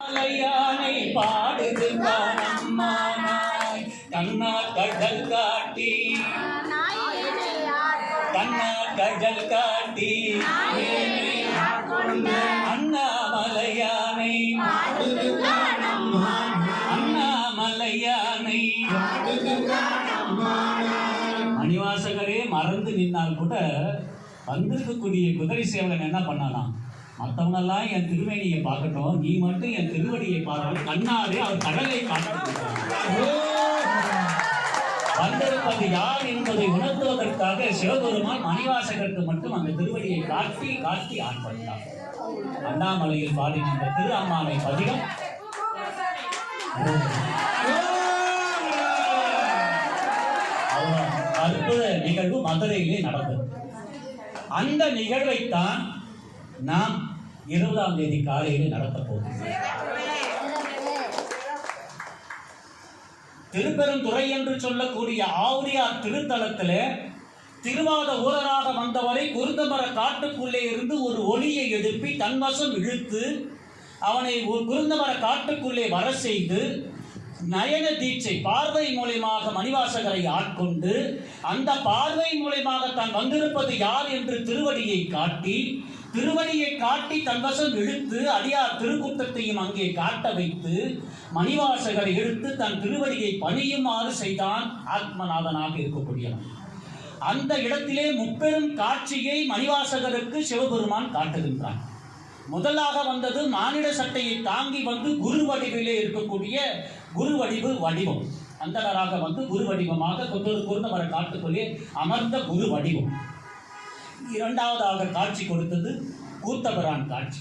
மலையானை பாடுது காணம்மானாய் கண்ணா கடல் காட்டி. கண்ணா கடல் காட்டி. அண்ணாமலையானை. அண்ணாமலையானை. மணிவாசகரே மறந்து நின்னால் கூட வந்திருக்கக்கூடிய குதிரை சேவகன் என்ன பண்ணலாம் மற்றவங்கெல்லாம் என் திருமேனியை பார்க்கட்டும் நீ மட்டும் என் திருவடியை பார்க்கணும் கண்ணாலே அவர் கடலை காட்டணும் வந்திருப்பது யார் என்பதை உணர்த்துவதற்காக சிவபெருமான் மணிவாசகருக்கு மட்டும் அந்த திருவடியை காட்டி காட்டி ஆட்பட்டார் அண்ணாமலையில் பாடின இந்த திரு அம்மானை பதிகம் அற்புத நிகழ்வு மதுரையிலே நடந்தது. அந்த நிகழ்வைத்தான் நாம் இருபதாம் தேதி காலையில் நடத்த போகிறோம் திருப்பெருந்துறை என்று சொல்லக்கூடிய ஆவுரியார் திருத்தலத்தில் திருவாத ஊரராக வந்தவரை குருந்தமர காட்டுக்குள்ளே இருந்து ஒரு ஒளியை எழுப்பி தன்வசம் இழுத்து அவனை ஒரு குருந்தமர காட்டுக்குள்ளே வர செய்து நயன தீட்சை பார்வை மூலியமாக மணிவாசகரை ஆட்கொண்டு அந்த பார்வை மூலியமாக தான் வந்திருப்பது யார் என்று திருவடியை காட்டி திருவடியை காட்டி தன்வசம் இழுத்து அடியார் திருக்கூட்டத்தையும் அங்கே காட்ட வைத்து மணிவாசகரை இழுத்து தன் திருவடியை பணியுமாறு செய்தான் ஆத்மநாதனாக இருக்கக்கூடியவன். அந்த இடத்திலே முப்பெரும் காட்சியை மணிவாசகருக்கு சிவபெருமான் காட்டுகின்றான் முதலாக வந்தது மானிட சட்டையை தாங்கி வந்து குரு வடிவிலே இருக்கக்கூடிய குரு வடிவு வடிவம். அந்தனராக வந்து குரு வடிவமாக கொத்தொரு குருந்தவர காட்டுக்குள்ளே அமர்ந்த குரு வடிவம் இரண்டாவதாக காட்சி கொடுத்தது கூத்தபிரான் காட்சி.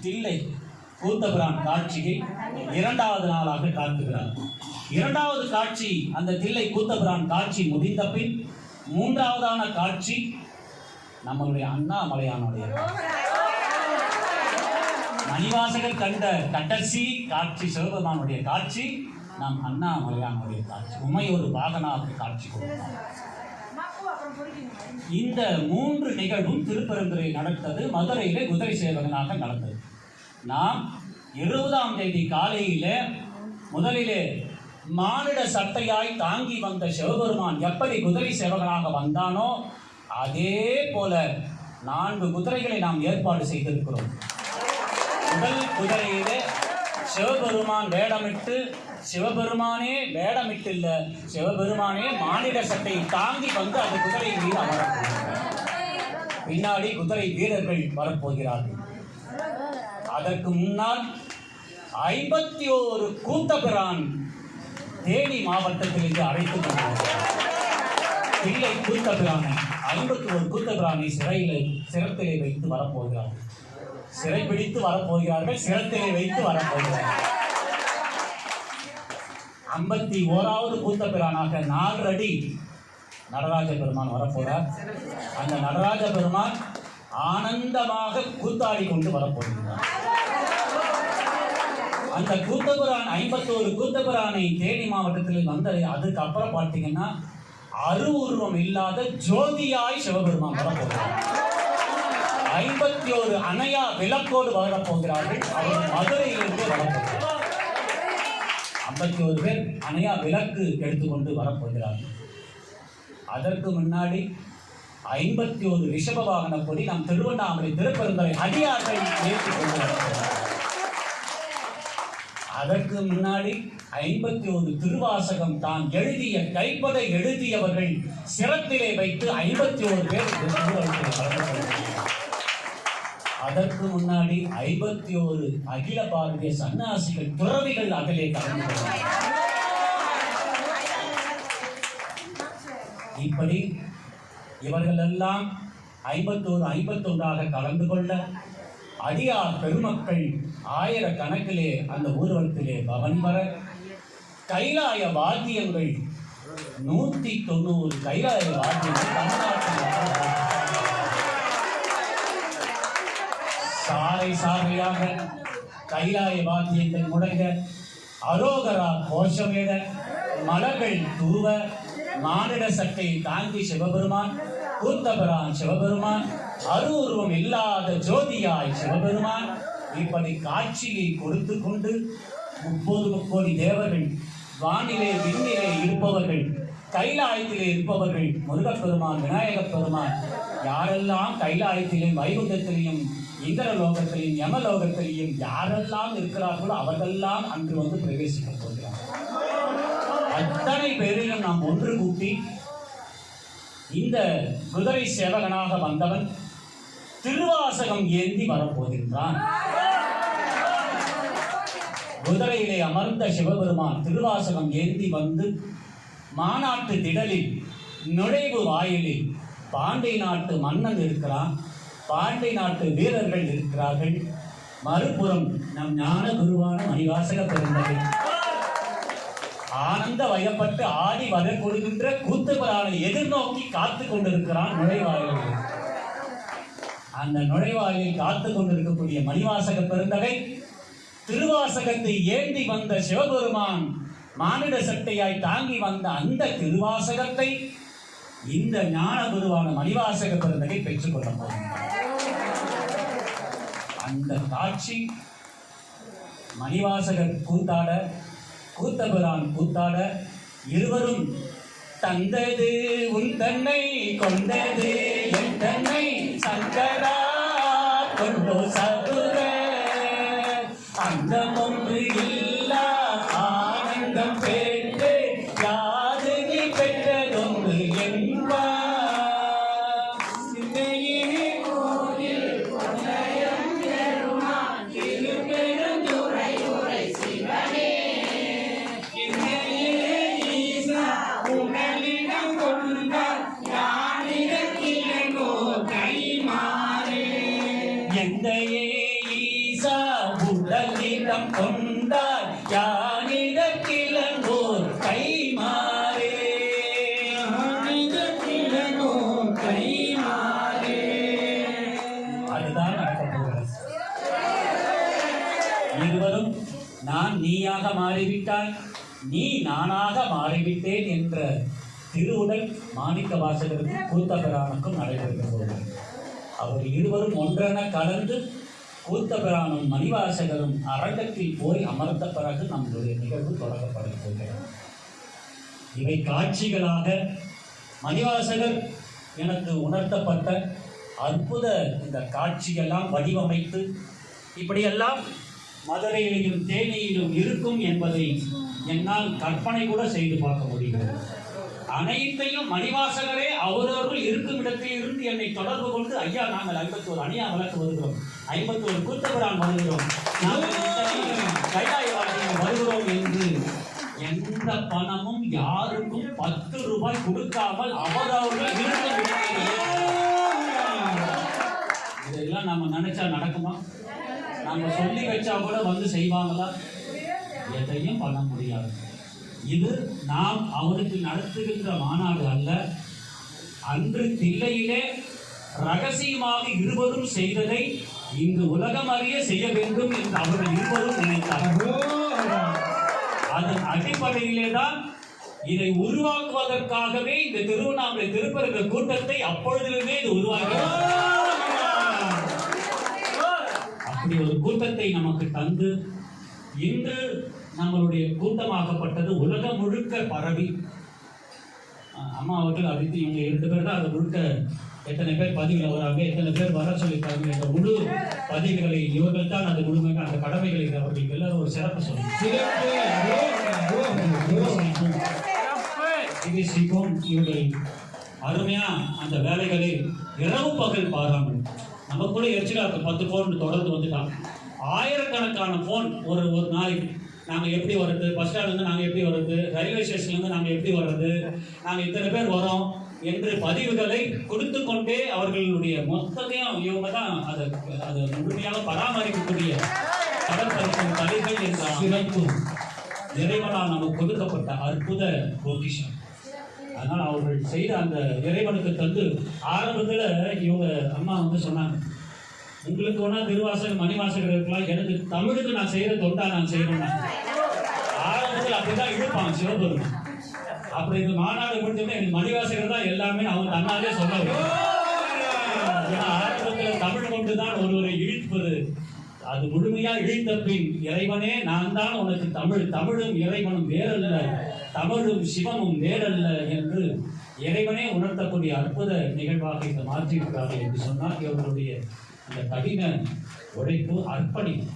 தில்லை கூத்தபிரான் காட்சியை இரண்டாவது நாளாக காத்துகிறார் இரண்டாவது காட்சி அந்த தில்லை கூத்தபிரான் காட்சி முடிந்த பின் மூன்றாவதான காட்சி நம்மளுடைய அண்ணாமலையானுடைய மணிவாசகர் கண்ட கடைசி காட்சி சிவபெருமானுடைய காட்சி நாம் அண்ணாமலையானுடைய காட்சி. உமையொரு பாகனாக காட்சி கொடுத்தார். இந்த மூன்று நிகழ்வும் திருப்பெருந்துறை நடந்தது. மதுரையிலே குதிரை சேவகனாக நடந்தது. நாம் இருபதாம் தேதி காலையில முதலிலே மானிட சட்டையாய் தாங்கி வந்த சிவபெருமான் எப்படி குதிரை சேவகனாக வந்தானோ அதே போல நான்கு குதிரைகளை நாம் ஏற்பாடு செய்திருக்கிறோம். முதல் குதிரையிலே சிவபெருமான் வேடமிட்டு சிவபெருமானே வேடமிட்டு சிவபெருமானே மாநில சட்டை தாங்கி வந்து அந்த குதிரை மீது அமரப்போகிறார் பின்னாடி குதிரை வீரர்கள் வரப்போகிறார்கள். அதற்கு முன்னால் ஐம்பத்தி ஓரு கூத்தபிரான் தேனி மாவட்டத்திலிருந்து அழைத்துக் கொண்டிருக்கிறார். பிள்ளை கூத்தபிரானை ஐம்பத்தி ஒரு கூத்தபிரானை சிறையில் சிரத்திலே வைத்து வரப்போகிறார்கள் சிறை பிடித்து வரப்போகிறார்கள் சிரத்திலே வைத்து வரப்போகிறார்கள் ஐம்பத்தி ஓராவது கூத்தபிரானாக நாலு அடி நடராஜ பெருமான் வரப்போறார். அந்த நடராஜ பெருமான் ஆனந்தமாக கூத்தாடி கொண்டு வரப்போகிறார் அந்த கூத்தபுரான் ஐம்பத்தோரு கூத்தபுரானை தேனி மாவட்டத்தில் வந்தது அதுக்கு அப்புறம் பார்த்தீங்கன்னா அருவுருவம் இல்லாத ஜோதியாய் சிவபெருமான் வரப்போகிறார். ஐம்பத்தி ஒரு அணையா விளக்கோடு வரப்போகிறார்கள் அவர் மதுரையிலிருந்து வரப்போகிறார். ஐம்பத்தி ஒரு பேர் அணையா விளக்கு எடுத்துக்கொண்டு வரப்போகிறார்கள் அதற்கு முன்னாடி ஐம்பத்தி ஒரு ரிஷப வாகன கொடி நம் திருவண்ணாமலை திருப்பெருந்தரை அடியார்கள் ஏற்றி கொண்டு அதற்கு முன்னாடி ஐம்பத்தி ஒரு திருவாசகம் தான் எழுதிய கைப்பதை எழுதியவர்கள் சிரத்திலே வைத்து ஐம்பத்தி ஒரு பேர் வழங்கப்படுகிறார்கள். அதற்கு முன்னாடி ஐம்பத்தி ஒரு அகில பாரதிய சன்னாசிகள் துறவிகள் அதிலே கலந்து இப்படி இவர்கள் எல்லாம் ஐம்பத்தோரு ஐம்பத்தொன்றாக கலந்து கொள்ள அடியார் பெருமக்கள் ஆயிரக்கணக்கிலே அந்த ஊர்வலத்திலே பவன் வர கைலாய வாத்தியங்கள் நூத்தி தொண்ணூறு கைலாய வாத்தியங்கள் தமிழ்நாட்டில் நடந்தது. சாலை சாலையாக கைலாய வாத்தியங்கள் முடங்க அரோகரா கோஷமேட மலர்கள் தூவ மானிட சட்டை தாங்கி சிவபெருமான் கூத்தபரான் சிவபெருமான் அருவுருவம் இல்லாத ஜோதியாய் சிவபெருமான் இப்படி காட்சியை கொடுத்து கொண்டு முப்பது முக்கோடி தேவர்கள் வானிலே விண்ணிலே இருப்பவர்கள் கைலாயத்திலே இருப்பவர்கள் முருகப்பெருமான் விநாயகப் பெருமான் யாரெல்லாம் கைலாயத்திலும் வைகுண்டத்திலையும் இந்திரலோகத்திலையும் யமலோகத்திலையும் யாரெல்லாம் இருக்கிறார்களோ அவர்களெல்லாம் அன்று வந்து பிரவேசிக்கப் போகிறார்கள். அத்தனை பேரையும் நாம் ஒன்று கூட்டி இந்த குதிரை சேவகனாக வந்தவன் திருவாசகம் ஏந்தி வரப்போகின்றான். குதிரையிலே அமர்ந்த சிவபெருமான் திருவாசகம் ஏந்தி வந்து மாநாட்டு திடலில் நுழைவு வாயிலில் பாண்டை நாட்டு மன்னன் இருக்கிறான். பாண்டை நாட்டு வீரர்கள் இருக்கிறார்கள். மறுபுறம் நம் ஞான குருவான மணிவாசக பெருந்தகை. ஆனந்த வயப்பட்டு ஆடி வகை கொடுக்கின்ற கூத்துபரானை எதிர்நோக்கி காத்து கொண்டிருக்கிறான் நுழைவாயில். அந்த நுழைவாயிலில் காத்து கொண்டிருக்கக்கூடிய மணிவாசக பெருந்தகை திருவாசகத்தை ஏந்தி வந்த சிவபெருமான் மானிட சட்டையாய் தாங்கி வந்த அந்த திருவாசகத்தை இந்த ஞான குருவான மணிவாசக பெருந்தகை பெற்றுக்கொள்ள போகின்றார். அந்த காட்சி மணிவாசகர் கூத்தாட கூத்தபிரான் கூத்தாட இருவரும் தந்தது உன் தன்னை கொண்டது என் தன்னை சங்கரா கொண்டோ சதுர. அந்தம் ஈசா கொண்டார். யானிட கிளங்கோர் கை மாறே அதுதான் நடக்கப் இருவரும் நான் நீயாக மாறிவிட்டாய். நீ நானாக மாறிவிட்டேன் என்ற திருவுடல் மாணிக்க வாசகருக்கும் கூத்தபிரானுக்கும் நடைபெறுகிறது. அவர் இருவரும் ஒன்றென கலந்து கூத்தபிரானும் மணிவாசகரும் அரங்கத்தில் போய் அமர்ந்த பிறகு நம்முடைய நிகழ்வு தொடங்கப்பட இவை காட்சிகளாக மணிவாசகர் எனக்கு உணர்த்தப்பட்ட அற்புத இந்த காட்சியெல்லாம் வடிவமைத்து இப்படியெல்லாம் மதுரையிலும் தேனியிலும் இருக்கும் என்பதை என்னால் கற்பனை கூட செய்து பார்க்க முடிகிறது. அனைத்தையும் மணிவாசகரே அவரவர்கள் இருக்கும் இடத்தில் இருந்து என்னை தொடர்பு கொண்டு ஐயா நாங்கள் ஐம்பத்தோரு அணியா வழக்கு வருகிறோம். ஐம்பத்தோரு கூத்தபிரான் வருகிறோம். வருகிறோம் என்று எந்த பணமும் யாருக்கும் பத்து ரூபாய் கொடுக்காமல் அவரவர்கள் இதெல்லாம் நம்ம நினைச்சா நடக்குமா? நம்ம சொல்லி வச்சா கூட வந்து செய்வாங்களா? எதையும் பண்ண முடியாது. இது நாம் அவருக்கு நடத்துகின்ற மாநாடு அல்ல. அன்று தில்லையிலே ரகசியமாக இருவரும் செய்ததை இங்கு உலகம் அறிய செய்ய வேண்டும் என்று அவர்கள் இருவரும் நினைத்தார்கள். அதன் அடிப்படையிலே தான் இதை உருவாக்குவதற்காகவே இந்த திருவண்ணாமலை திருப்பரங்க கூட்டத்தை அப்பொழுதிலிருந்தே இது உருவாக்கி அப்படி ஒரு கூட்டத்தை நமக்கு தந்து இன்று நம்மளுடைய கூட்டமாகப்பட்டது உலகம் முழுக்க பரவி. அம்மா அவர்கள் அதித்தி இவங்க இரண்டு பேர் தான் அதை முழுக்க எத்தனை பேர் பதிவில் வராங்க எத்தனை பேர் வர சொல்லியிருக்காங்க இந்த முழு பதிவுகளை இவர்கள் தான் அது முழுமையாக அந்த கடமைகளை அவர்களுக்கு எல்லாரும் ஒரு சிறப்பு சொல்லுவோம் இவர்கள் அருமையா அந்த வேலைகளை இரவு பகல் பாராமல் நம்ம கூட எரிச்சலா பத்து ஃபோன் தொடர்ந்து வந்துட்டான் ஆயிரக்கணக்கான ஃபோன் ஒரு ஒரு நாளைக்கு. நாங்கள் எப்படி வர்றது? பஸ் ஸ்டாண்ட்லேருந்து நாங்கள் எப்படி வர்றது? ரயில்வே ஸ்டேஷன்லேருந்து நாங்கள் எப்படி வர்றது? நாங்கள் இத்தனை பேர் வரோம் என்று பதிவுகளை கொடுத்து கொண்டே அவர்களுடைய மொத்தத்தையும் இவங்க தான் அதை அதை முழுமையாக பராமரிக்கக்கூடிய கடற்பரிசன் தலைகள் என்ற அமைப்பு இறைவனால் நமக்கு கொடுக்கப்பட்ட அற்புத பொக்கிஷம் அதனால் அவர்கள் செய்த அந்த இறைவனுக்கு தந்து ஆரம்பத்தில் இவங்க அம்மா வந்து சொன்னாங்க உங்களுக்கு ஒன்றா திருவாசகம் மணிவாசகர் இருக்கலாம். எனக்கு தமிழுக்கு நான் செய்கிற தொண்டா நான் செய்யணும்னா. ஆரம்பத்தில் அப்படிதான் இழுப்பான் சிவபெருமான். அப்படி இந்த மாநாடு முடிஞ்சோடனே எனக்கு மணிவாசகர் தான் எல்லாமே அவங்க தன்னாலே சொல்ல ஏன்னா ஆரம்பத்தில் தமிழ் கொண்டு தான் ஒருவரை இழுப்பது. அது முழுமையா இழித்த பின் இறைவனே நான் தான் உனக்கு தமிழ். தமிழும் இறைவனும் வேறல்ல. தமிழும் சிவமும் வேறல்ல என்று இறைவனே உணர்த்தக்கூடிய அற்புத நிகழ்வாக இந்த மாற்றியிருக்கிறார்கள் என்று சொன்னால் இவர்களுடைய அந்த கடின உழைப்பு அர்ப்பணிப்பு.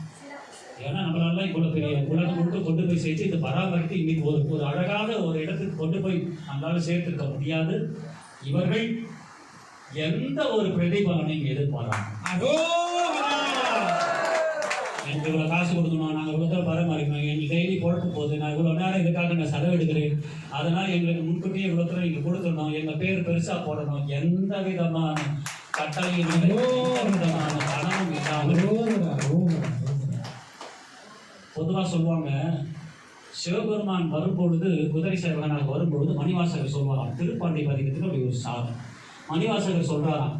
ஏன்னா நம்மளால இவ்வளவு பெரிய உலகம் கொண்டு கொண்டு போய் சேர்த்து இதை பராமரித்து இன்னைக்கு ஒரு ஒரு அழகான ஒரு இடத்துக்கு கொண்டு போய் நம்மளால சேர்த்துருக்க முடியாது. இவர்கள் எந்த ஒரு பிரதிபலனையும் எதிர்பாராங்க எனக்கு இவ்வளோ காசு கொடுக்கணும்? நாங்கள் இவ்வளோ தூரம் பராமரிக்கணும்? எங்களுக்கு டெய்லி குழப்ப போகுது. நான் இவ்வளோ நேரம் இதுக்காக நான் செலவு எடுக்கிறேன். அதனால் எங்களுக்கு முன்கூட்டியே இவ்வளோ தூரம் நீங்கள் கொடுத்துடணும் எங்கள் பேர் பெருசாக போடணும். எந்த விதமான கட்டளையும் விதமான இல்லாமல் பொதுவாக சொல்லுவாங்க சிவபெருமான் வரும்பொழுது குதிரை சேவகனாக வரும்பொழுது மணிவாசகர் சொல்வாராம் திருப்பாண்டி பதிகத்துக்கு அப்படி ஒரு சாதம் மணிவாசகர் சொல்றாராம்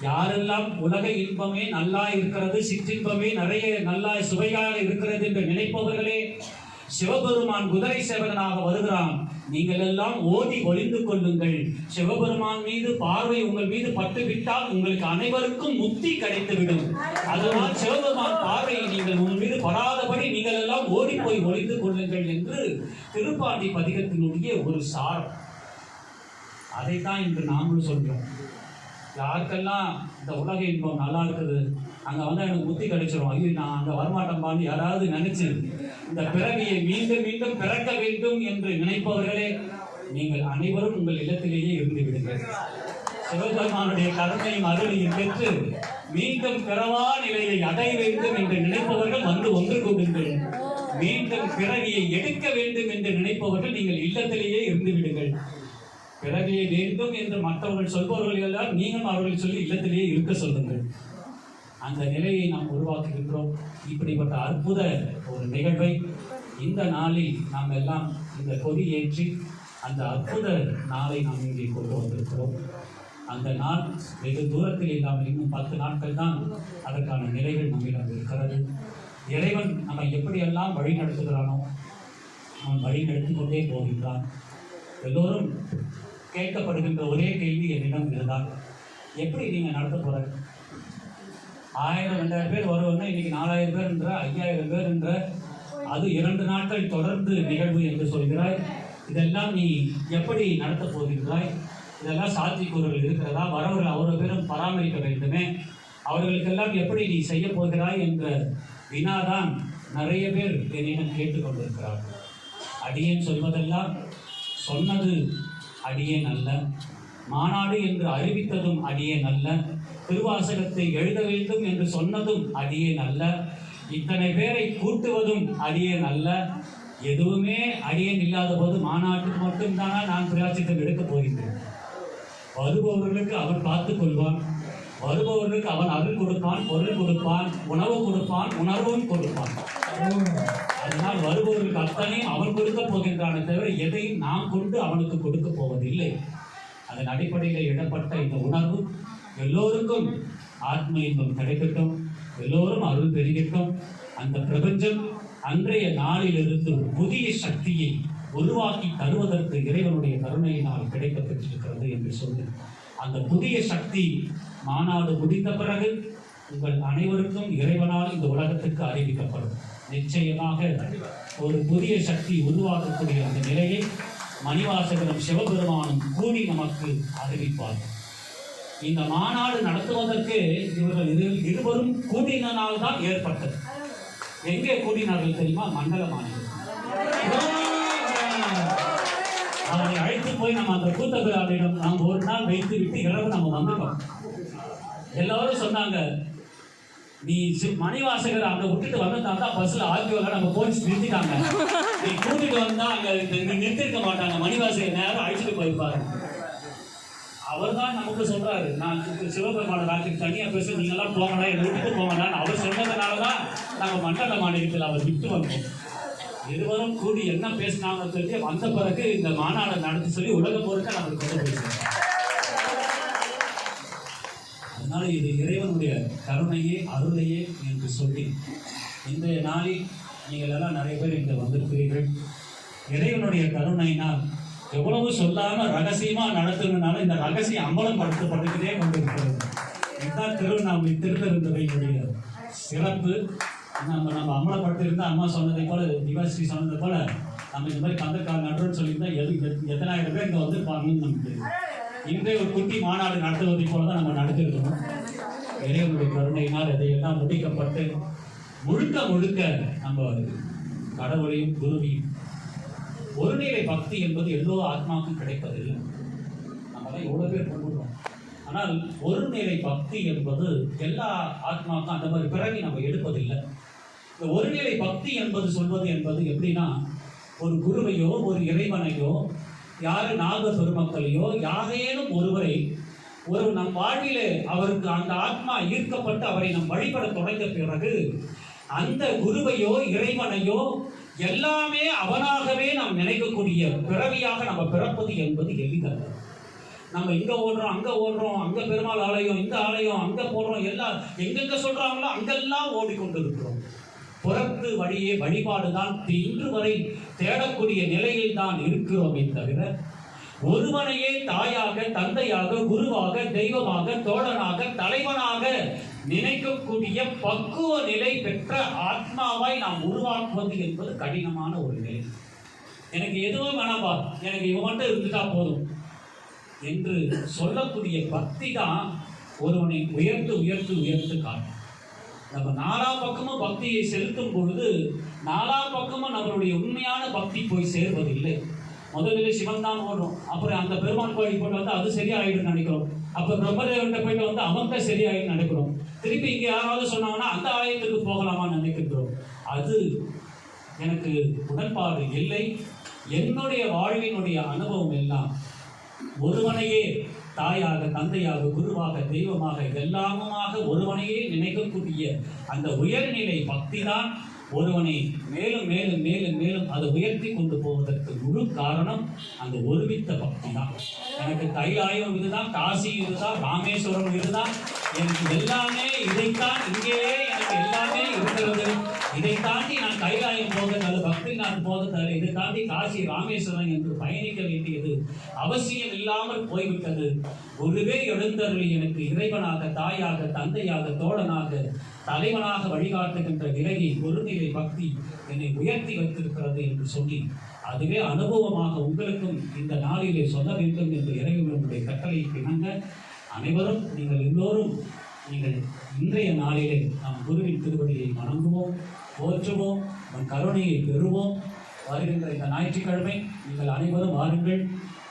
யாரெல்லாம் உலக இன்பமே நல்லா இருக்கிறது சிற்றின்பமே நிறைய நல்லா சுவையாக இருக்கிறது என்று நினைப்பவர்களே சிவபெருமான் குதிரை சேவகனாக வருகிறான். நீங்கள் எல்லாம் ஓதி ஒளிந்து கொள்ளுங்கள். சிவபெருமான் மீது பார்வை உங்கள் மீது பட்டு விட்டால் உங்களுக்கு அனைவருக்கும் முக்தி கிடைத்துவிடும். அதனால் சிவபெருமான் பார்வையை நீங்கள் உங்கள் மீது படாதபடி நீங்கள் எல்லாம் ஓடி போய் ஒளிந்து கொள்ளுங்கள் என்று திருப்பாண்டி பதிகத்தினுடைய ஒரு சாரம். அதைத்தான் இன்று நாங்களும் சொல்கிறோம் யாருக்கெல்லாம் இந்த உலக இன்பம் நல்லா இருக்குது. அங்கே வந்து எனக்கு புத்தி கிடைச்சிரும். ஐயோ நான் அங்கே வரமாட்டேன்பான்னு யாராவது நினைச்சு இந்த பிறவியை மீண்டும் மீண்டும் பிறக்க வேண்டும் என்று நினைப்பவர்களே நீங்கள் அனைவரும் உங்கள் இல்லத்திலேயே இருந்து விடுங்கள். சிவபெருமானுடைய கடமையும் அருளையும் பெற்று மீண்டும் பிறவா நிலையை அடைய வேண்டும் என்று நினைப்பவர்கள் வந்து ஒன்று கூடுங்கள். மீண்டும் பிறவியை எடுக்க வேண்டும் என்று நினைப்பவர்கள் நீங்கள் இல்லத்திலேயே இருந்து விடுங்கள். பிறவியை வேண்டும் என்று மற்றவர்கள் சொல்பவர்கள் எல்லாம் நீங்கள் அவர்கள் சொல்லி இல்லத்திலேயே இருக்க சொல்லுங்கள். அந்த நிலையை நாம் உருவாக்குகின்றோம். இப்படிப்பட்ட அற்புத ஒரு நிகழ்வை இந்த நாளில் நாம் எல்லாம் இந்த கொடி ஏற்றி அந்த அற்புத நாளை நாம் இங்கே கொண்டு வந்திருக்கிறோம். அந்த நாள் வெகு தூரத்தில் இல்லாமல் இன்னும் பத்து நாட்கள் தான் அதற்கான நிலைகள் நம்மிடம் இருக்கிறது. இறைவன் நம்மை எப்படியெல்லாம் வழி நடத்துகிறானோ அவன் வழி நடத்தி கொண்டே போகின்றான். எல்லோரும் கேட்கப்படுகின்ற ஒரே கேள்வி என்னிடம் இதுதான் எப்படி நீங்கள் நடத்த போகிற ஆயிரம் ரெண்டாயிரம் பேர் வருவாங்க இன்னைக்கு நாலாயிரம் பேர் என்ற ஐயாயிரம் பேர் என்ற அது இரண்டு நாட்கள் தொடர்ந்து நிகழ்வு என்று சொல்கிறாய். இதெல்லாம் நீ எப்படி நடத்த போகின்றாய்? இதெல்லாம் சாத்தியக்கூறுகள் இருக்கிறதா? வரவர்கள் அவ்வளவு பேரும் பராமரிக்க வேண்டுமே. அவர்களுக்கெல்லாம் எப்படி நீ செய்ய போகிறாய் என்ற வினாதான் நிறைய பேர் என்னிடம் கேட்டுக்கொண்டிருக்கிறார்கள் அடியேன் சொல்வதெல்லாம் சொன்னது அடியே அல்ல மாநாடு என்று அறிவித்ததும் அடியே அல்ல திருவாசகத்தை எழுத வேண்டும் என்று சொன்னதும் அடியே அல்ல இத்தனை பேரை கூட்டுவதும் அடியே அல்ல எதுவுமே அடியேன் இல்லாத போது மாநாட்டுக்கு மட்டும்தானா நான் பிராச்சித்தம் எடுக்க போகின்றேன். வருபவர்களுக்கு அவன் பார்த்துக் கொள்வான். வருபவர்களுக்கு அவன் அருள் கொடுப்பான் பொருள் கொடுப்பான் உணவு கொடுப்பான் உணர்வும் கொடுப்பான். அதனால் வருபவர்களுக்கு அத்தனையும் அவன் கொடுக்க போகின்றானே தவிர எதையும் நாம் கொண்டு அவனுக்கு கொடுக்க போவதில்லை. அதன் அடிப்படையில் இடப்பட்ட இந்த உணர்வு எல்லோருக்கும் ஆத்ம இன்பம் கிடைக்கட்டும் எல்லோரும் அருள் பெருகட்டும். அந்த பிரபஞ்சம் அன்றைய நாளிலிருந்து ஒரு புதிய சக்தியை உருவாக்கி தருவதற்கு இறைவனுடைய கருணையினால் கிடைக்கப் பெற்றிருக்கிறது என்று சொல்லி. அந்த புதிய சக்தி மாநாடு முடிந்த பிறகு உங்கள் அனைவருக்கும் இறைவனால் இந்த உலகத்துக்கு அறிவிக்கப்படும். நிச்சயமாக ஒரு புதிய சக்தி உருவாக்கக்கூடிய அந்த நிலையை மணிவாசகரும் சிவபெருமானும் கூடி நமக்கு அறிவிப்பார்கள் இந்த மாநாடு நடத்துவதற்கு இவர்கள் இரு இருவரும் கூடினால் தான் ஏற்பட்டது. எங்கே கூடினார்கள் தெரியுமா? மண்டல மாநிலம் அதனை அழைத்து போய் நம்ம அந்த கூத்தபிரானிடம் நாம் ஒரு நாள் வைத்து விட்டு இரவு நம்ம வந்துட்டோம். எல்லாரும் சொன்னாங்க நீ சி- மணிவாசகர் அங்க விட்டுட்டு வந்தா தான் பஸ்ல ஆர்டிஓல நம்ம போலீஸ் நிறுத்திட்டாங்க. நீ கூட்டிட்டு வந்தா அங்க நிறுத்திருக்க மாட்டாங்க. மணிவாசகர் நேரம் அழைச்சிட்டு போயிருப்பாரு. அவர் தான் நமக்கு சொல்றாரு. நான் சிவபெருமான ராத்திரி தனியா பேச நீங்க எல்லாம் போங்கடா என்னை விட்டுட்டு போங்கடான்னு அவர் சொன்னதுனால தான் நம்ம மண்டல மாநிலத்தில் அவர் விட்டு வந்தோம். இருவரும் கூடி என்ன பேசினாங்க சொல்லி வந்த பிறகு இந்த மாநாடு நடத்தி சொல்லி உலகம் முழுக்க நம்மளுக்கு கொண்டு போய் அதனால இது இறைவனுடைய கருணையே அருளையே என்று சொல்லி இன்றைய நாளில் நீங்கள் எல்லாம் நிறைய பேர் இங்கே வந்திருக்கிறீர்கள். இறைவனுடைய கருணையினால் எவ்வளவு சொல்லாம ரகசியமா நடத்துறதுனால இந்த ரகசியம் அம்பலம் படுத்தப்பட்டுக்கிட்டே கொண்டிருக்கிறது. இதுதான் திருவண்ணாமலை திருப்பெருந்துறையினுடைய சிறப்பு. நம்ம நம்ம அமலப்படுத்தியிருந்தா அம்மா சொன்னதை போல திவாஸ்ரீ சொன்னதை போல நம்ம இந்த மாதிரி கந்தக்கால் நடுறோம்னு சொல்லியிருந்தா எது எத்- எத்தனாயிரம் பேர் இங்கே வந்திருப்பாங்கன்னு நமக்கு தெரியும். இன்றைய ஒரு குட்டி மாநாடு நடத்துவதை போல தான் நம்ம நடத்திருக்கணும் இறைவனுடைய கருணையினால் இதையெல்லாம் முடிக்கப்பட்டு முழுக்க முழுக்க நம்ம கடவுளையும் குருவையும் ஒருநிலை பக்தி என்பது எல்லோ ஆத்மாவுக்கும் கிடைப்பதில்லை நம்மளாம் எவ்வளோ பேர் கொண்டுடுறோம் ஆனால் ஒருநிலை பக்தி என்பது எல்லா ஆத்மாவுக்கும் அந்த மாதிரி பிறவி நம்ம எடுப்பதில்லை. இந்த ஒருநிலை பக்தி என்பது சொல்வது என்பது எப்படின்னா ஒரு குருவையோ ஒரு இறைவனையோ யாரு நாக பெருமக்களையோ யாரேனும் ஒருவரை ஒரு நம் வாழ்விலே அவருக்கு அந்த ஆத்மா ஈர்க்கப்பட்டு அவரை நம் வழிபட தொடங்கிய பிறகு அந்த குருவையோ இறைவனையோ எல்லாமே அவனாகவே நாம் நினைக்கக்கூடிய பிறவியாக நம்ம பிறப்பது என்பது எளிதல்ல. நம்ம இங்க ஓடுறோம் அங்க ஓடுறோம் அங்க பெருமாள் ஆலயம் இந்த ஆலயம் அங்க போடுறோம் எல்லாம் எங்கெங்க சொல்றாங்களோ அங்கெல்லாம் ஓடிக்கொண்டிருக்கிறோம். புறத்து வழியே வழிபாடுதான் இன்று வரை தேடக்கூடிய நிலையில் தான் இருக்கிறோமே தவிர ஒருவனையே தாயாக தந்தையாக குருவாக தெய்வமாக தோழனாக தலைவனாக நினைக்கக்கூடிய பக்குவ நிலை பெற்ற ஆத்மாவை நாம் உருவாக்குவது என்பது கடினமான ஒரு நிலை. எனக்கு எதுவும் வேணாம்பா எனக்கு இவன் மட்டும் இருந்துட்டா போதும் என்று சொல்லக்கூடிய பக்தி தான் ஒருவனை உயர்த்து உயர்த்து உயர்த்து காட்டும். நம்ம நாலா பக்கமும் பக்தியை செலுத்தும் பொழுது நாலா பக்கமும் நம்மளுடைய உண்மையான பக்தி போய் சேர்வதில்லை. முதல்ல சிவன் தான் ஓடும் அப்புறம் அந்த பெருமான் கோயில் போட்டு வந்து அது சரியாயிடும் நினைக்கிறோம். அப்போ பிரம்மதேவர்கிட்ட போயிட்டு வந்து அவங்க சரியாயிடும் நினைக்கிறோம். திருப்பி இங்கே யாராவது சொன்னாங்கன்னா அந்த ஆலயத்துக்கு போகலாமா நினைக்கின்றோம் அது எனக்கு உடன்பாடு இல்லை. என்னுடைய வாழ்வினுடைய அனுபவம் எல்லாம் ஒருவனையே தாயாக தந்தையாக குருவாக தெய்வமாக எல்லாமுமாக ஒருவனையே நினைக்கக்கூடிய அந்த உயர்நிலை பக்தி தான் ஒருவனை மேலும் மேலும் மேலும் மேலும் அதை உயர்த்தி கொண்டு போவதற்கு முழு காரணம் அந்த ஒருமித்த பக்தி தான் எனக்கு கைலாயம் இதுதான் காசி இதுதான் ராமேஸ்வரம் இதுதான். எனக்கு எல்லாமே இதைத்தான் இங்கேயே எனக்கு எல்லாமே இருக்கிறது. இதை தாண்டி நான் கைலாயம் போக அல்லது பக்தி நான் போக இதை தாண்டி காசி ராமேஸ்வரம் என்று பயணிக்க வேண்டியது அவசியம் இல்லாமல் போய்விட்டது. ஒருவே எழுந்தருளி எனக்கு இறைவனாக தாயாக தந்தையாக தோழனாக தலைவனாக வழிகாட்டுகின்ற விலகி ஒருநிலை பக்தி என்னை உயர்த்தி வைத்திருக்கிறது என்று சொல்லி அதுவே அனுபவமாக உங்களுக்கும் இந்த நாளிலே சொல்ல வேண்டும் என்று இறைவனுடைய கட்டளைக்கு இணங்க அனைவரும் நீங்கள் எல்லோரும் நீங்கள் இன்றைய நாளிலே நாம் குருவின் திருவடியை வணங்குவோம் போற்றுவோம் உன் கருணையை பெறுவோம். வருகின்ற இந்த ஞாயிற்றுக்கிழமை நீங்கள் அனைவரும் வாருங்கள்.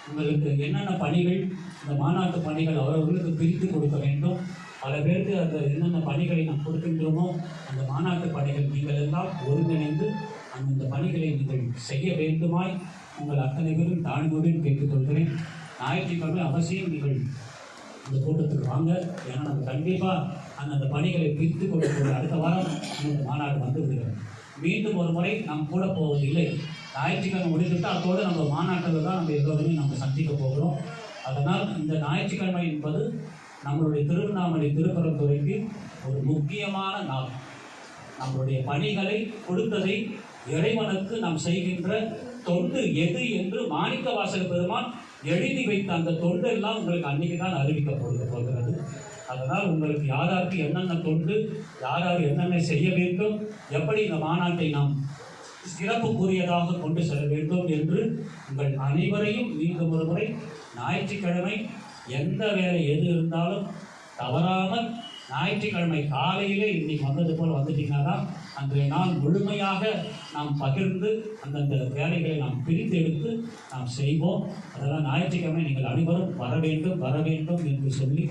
உங்களுக்கு என்னென்ன பணிகள் இந்த மாநாட்டு பணிகள் அவரவர்களுக்கு பிரித்து கொடுக்க வேண்டும். பல பேருக்கு அந்த என்னென்ன பணிகளை நாம் கொடுக்கின்றோமோ அந்த மாநாட்டு பணிகள் நீங்கள் எல்லாம் ஒருங்கிணைந்து அந்தந்த பணிகளை நீங்கள் செய்ய வேண்டுமாய் உங்கள் அத்தனை பேரும் தாழ்மையுடன் கேட்டுக்கொள்கிறேன். ஞாயிற்றுக்கிழமை அவசியம் நீங்கள் இந்த கூட்டத்துக்கு வாங்க. ஏன்னா நம்ம கண்டிப்பாக அந்தந்த பணிகளை பிரித்து கொடுக்கக்கூடிய அடுத்த வாரம் இந்த மாநாடு வந்து விடுகிறோம் மீண்டும் ஒரு முறை நாம் கூட போவதில்லை. ஞாயிற்றுக்கிழமை முடிந்துட்டு அதோடு நம்ம மாநாட்டில் தான் நம்ம எல்லோருமே நம்ம சந்திக்க போகிறோம். அதனால் இந்த ஞாயிற்றுக்கிழமை என்பது நம்மளுடைய திருவண்ணாமலை திருப்பரத்துறைக்கு ஒரு முக்கியமான நாள். நம்மளுடைய பணிகளை கொடுத்ததை இறைவனுக்கு நாம் செய்கின்ற தொண்டு எது என்று மாணிக்க வாசக பெருமான் எழுதி வைத்த அந்த தொண்டு எல்லாம் உங்களுக்கு அன்னைக்கு தான் அறிவிக்கப்படுக போகிறது. அதனால் உங்களுக்கு யாராருக்கு என்னென்ன தொண்டு யார் யார் என்னென்ன செய்ய வேண்டும் எப்படி இந்த மாநாட்டை நாம் சிறப்புக்குரியதாக கொண்டு செல்ல வேண்டும் என்று உங்கள் அனைவரையும் மீண்டும் ஒரு முறை ஞாயிற்றுக்கிழமை எந்த வேலை எது இருந்தாலும் தவறாமல் ஞாயிற்றுக்கிழமை காலையிலே இன்னைக்கு வந்தது போல் வந்துட்டீங்கன்னா தான் அன்றைய நாள் முழுமையாக நாம் பகிர்ந்து அந்தந்த வேலைகளை நாம் பிரித்து எடுத்து நாம் செய்வோம். அதெல்லாம் ஞாயிற்றுக்கிழமை நீங்கள் அனைவரும் வர வேண்டும் வர வேண்டும் என்று சொல்லி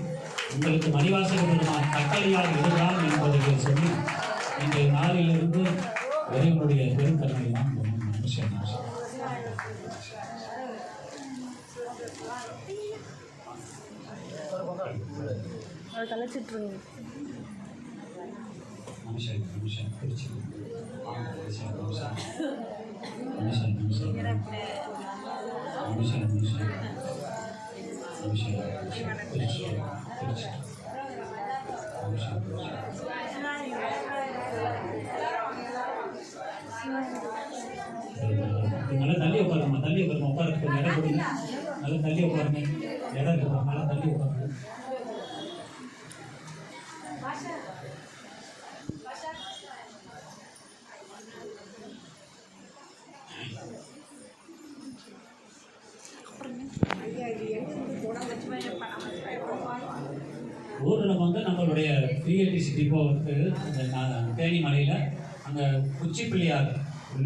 உங்களுக்கு மணிவாசக பெருமான் கட்டளையாக இதுதான் என்பதை சொல்லி இன்றைய நாளிலிருந்து இறைவனுடைய பெருந்தன்மை நாம் நிமிஷம் நிமிஷம் அதை நிமிஷம் நிமிஷம் பிரிச்சு நிமிஷம் நிமிஷம் நிமிஷம் நிமிஷம் நிமிஷம் நிமிஷம் நிமிஷம் பிரிச்சு பிரிச்சு நிமிஷம் நல்லா தள்ளி உட்காருமா தள்ளி உட்காருமா உட்காரத்துக்கு இடம் கொடுங்க. நல்லா தள்ளி உட்காருங்க. இடம் இருக்குமா? நல்லா தள்ளி உட்காருங்க. நம்மளுடைய பிஏடிசி டிப்போ வந்து அந்த ந- தேனி மலையில் அங்கே உச்சி பிள்ளையார்